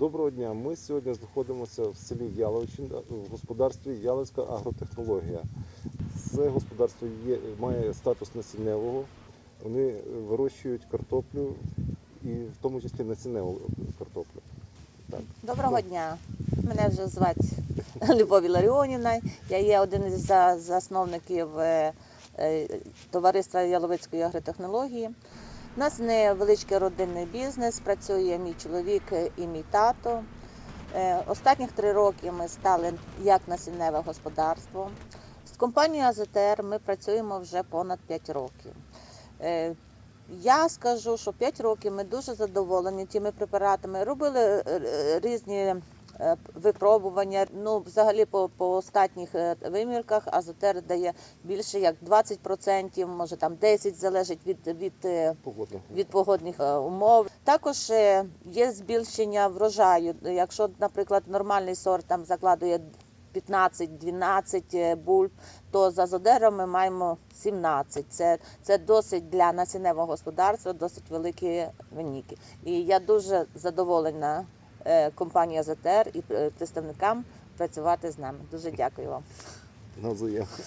Доброго дня. Ми сьогодні знаходимося в селі Яловичі в господарстві Яловська агротехнологія. Це господарство є, має статус насінневого. Вони вирощують картоплю і в тому числі насінневу картоплю. Так. Доброго Ну. дня. Мене вже звати Любов Іларіонівна. Я є один із засновників е, е, товариства Яловицької агротехнології. У нас невеличкий родинний бізнес, працює мій чоловік і мій тато. Е, Останніх три роки ми стали як насінневе господарство. З компанією АЗТР ми працюємо вже понад 5 років. Е, я скажу, що 5 років ми дуже задоволені тими препаратами. Робили е, різні випробування. Ну, взагалі, по, по останніх е, вимірках азотер дає більше як 20%, може там 10% залежить від, від, е, Погодно. від погодних е, умов. Також е, є збільшення врожаю. Якщо, наприклад, нормальний сорт там закладує 15-12 е, бульб, то за зодером ми маємо 17. Це, це досить для насінневого господарства, досить великі виніки. І я дуже задоволена е, компанією ЗТР і е, представникам працювати з нами. Дуже дякую вам.